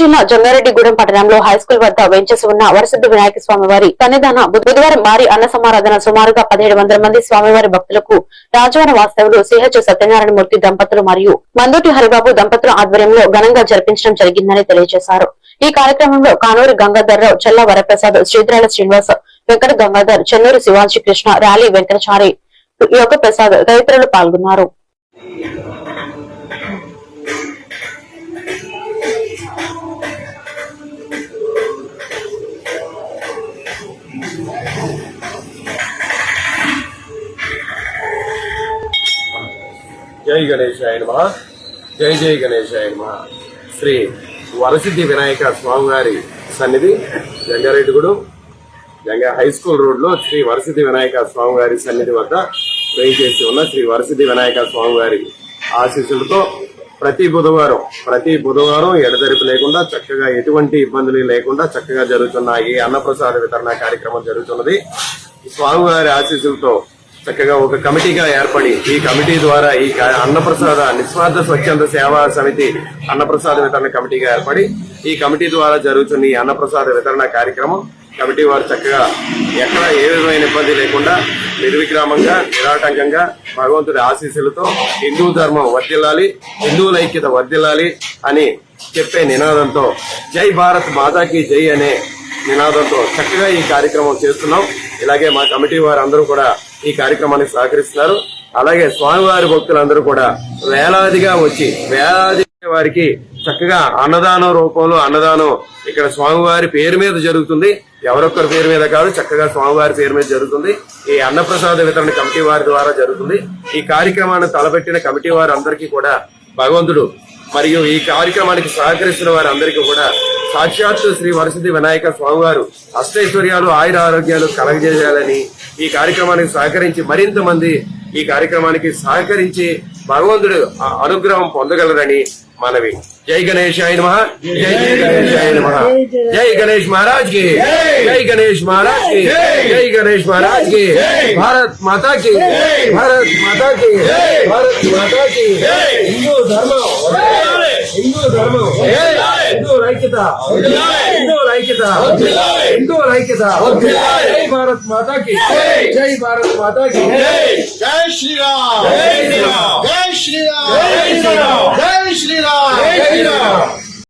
జిల్లా జంగారెడ్డిగూడెం పట్టణంలో హైస్కూల్ వద్ద వెంచేసి ఉన్న వరసిద్ధి వినాయక స్వామి వారి సన్నిధాన బుధవారం భారీ అన్న సమారాధన సుమారుగా పదిహేడు వందల మంది స్వామివారి భక్తులకు రాజవన వాస్తవులు సిహెచ్ సత్యనారాయణ మూర్తి దంపతులు మరియు మందోటి హరిబాబు దంపతుల ఆధ్వర్యంలో ఘనంగా జరిపించడం జరిగిందని తెలియజేశారు. ఈ కార్యక్రమంలో కానూరు గంగాధర్రావు చెల్ల వరప్రసాద్ శ్రీధరాల శ్రీనివాస్ వెంకట గంగాధర్ చెన్నూరు శివాజీ కృష్ణ ర్యాలీ వెంకటచారి యోగ ప్రసాద్ తదితరులు పాల్గొన్నారు. జై గణేశాయ నమ. జై జై గణేశాయ నమ. శ్రీ వరసిద్ధి వినాయక స్వామివారి సన్నిధి జంగారెడ్డిగూడు జంగా హై స్కూల్ రోడ్లో శ్రీ వరసిద్ధి వినాయక స్వామివారి సన్నిధి వద్ద చేసి ఉన్న శ్రీ వరసిద్ధి వినాయక స్వామివారి ఆశీస్సులతో ప్రతి బుధవారం ప్రతి బుధవారం ఎడతెరిపి లేకుండా చక్కగా ఎటువంటి ఇబ్బందులు లేకుండా చక్కగా జరుగుతున్న ఈ అన్నప్రసాద వితరణ కార్యక్రమం జరుగుతున్నది. స్వామివారి ఆశీస్సులతో చక్కగా ఒక కమిటీగా ఏర్పడి ఈ కమిటీ ద్వారా ఈ అన్నప్రసాద నిస్వార్థ స్వచ్ఛంద సేవా సమితి అన్నప్రసాద వితరణ కమిటీగా ఏర్పడి ఈ కమిటీ ద్వారా జరుగుతున్న ఈ అన్నప్రసాద వితరణ కార్యక్రమం కమిటీ వారు చక్కగా ఎక్కడ ఏ విధమైన ఇబ్బంది లేకుండా నిర్విగ్రామంగా నిరాటంకంగా భగవంతుడి ఆశీస్సులతో హిందూ ధర్మం వర్ధిల్లాలి హిందువుల ఐక్యత వర్ధిల్లాలి అని చెప్పే నినాదంతో జై భారత్ మాతాకి జై అనే నినాదంతో చక్కగా ఈ కార్యక్రమం చేస్తున్నాం. ఇలాగే మా కమిటీ వారు అందరూ కూడా ఈ కార్యక్రమానికి సహకరిస్తున్నారు. అలాగే స్వామివారి భక్తులందరూ కూడా వేలాదిగా వచ్చి వేలాది వారికి చక్కగా అన్నదానం రూపంలో అన్నదానం ఇక్కడ స్వామివారి పేరు మీద జరుగుతుంది. ఎవరొక్కరి పేరు మీద కాదు చక్కగా స్వామివారి పేరు మీద జరుగుతుంది. ఈ అన్నప్రసాద వితరణ కమిటీ వారి ద్వారా జరుగుతుంది. ఈ కార్యక్రమాన్ని తలపెట్టిన కమిటీ వారు అందరికీ కూడా భగవంతుడు మరియు ఈ కార్యక్రమానికి సహకరిస్తున్న వారందరికీ కూడా సాక్షాత్తు శ్రీ వరసిద్ధి వినాయక స్వామివారు అష్టైశ్వర్యాలు ఆయుర ఆరోగ్యాలు కలగజేయాలని ఈ కార్యక్రమానికి సహకరించి మరింత మంది ఈ కార్యక్రమానికి సహకరించి భగవంతుడు అనుగ్రహం పొందగలరని మనవి. జై గణేష్ ఆయన మహా జై జై గణేష్ ఆయన మహా జై గణేష్ మహారాజ్కి. జై గణేష్ మహారాజ్కి. జై గణేష్ మహారాజ్కి. భారత్ మాతా కి. భారత్ మాతా కి. భారత్ మాతా కి. హిందూ ధర్మం. హిందూ ధర్మం. ఐక్యత. హిందూ ఐక్యత. హిందూ ఐక్యత. జై భారత్ మాతా కి జై భారత్ మాతా కి జై శ్రీరామ్. జై శ్రీరామ్. జై శ్రీరామ్. జై శ్రీరామ్. జై శ్రీరామ్. జై శ్రీరామ్.